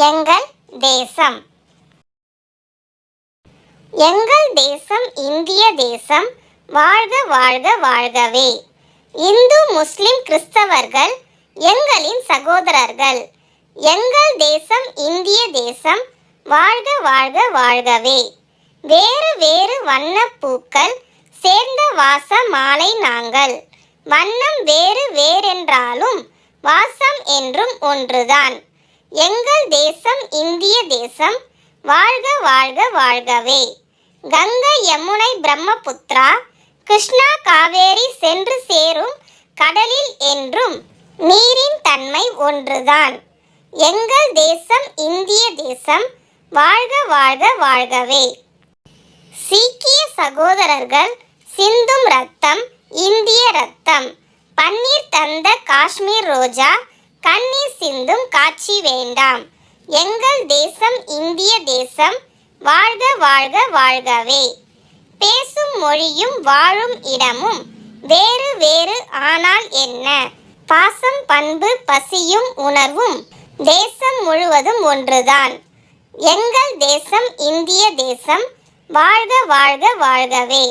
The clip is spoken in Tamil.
எங்கள் தேசம். எங்கள் தேசம் இந்திய தேசம். வாழ்க வாழ்க வாழ்கவே. இந்து முஸ்லிம் கிறிஸ்தவர்கள் எங்களின் சகோதரர்கள். எங்கள் தேசம் இந்திய தேசம். வாழ்க வாழ்க வாழ்கவே. வேறு வேறு வண்ண பூக்கள் சேர்ந்த வாச மாலை நாங்கள். வண்ணம் வேறு வேறென்றாலும் வாசம் என்றும் ஒன்றுதான். எங்கள் தேசம் இந்திய தேசம். வாழ்க வாழ்க வாழ்கவே. கங்கை யமுனை பிரம்மபுத்ரா கிருஷ்ணா காவேரி சென்று சேரும் கடலில் என்றும் நீரின் தன்மை ஒன்றுதான். எங்கள் தேசம் இந்திய தேசம். வாழ்க வாழ்க வாழ்கவே. சீக்கிய சகோதரர்கள் சிந்தும் ரத்தம் இந்திய ரத்தம் பன்னீர் தந்த காஷ்மீர் ரோஜா கண்ணீர் சிந்தும் காட்சி வேண்டாம். எங்கள் தேசம் இந்திய தேசம் வாழ்க வாழ்க வாழ்கவே. பேசும் மொழியும் வாழும் இடமும் வேறு வேறு ஆனால் என்ன? பாசம் பண்பு பசியும் உணர்வும் தேசம் முழுவதும் ஒன்றுதான். எங்கள் தேசம் இந்திய தேசம் வாழ்க வாழ்க வாழ்கவே.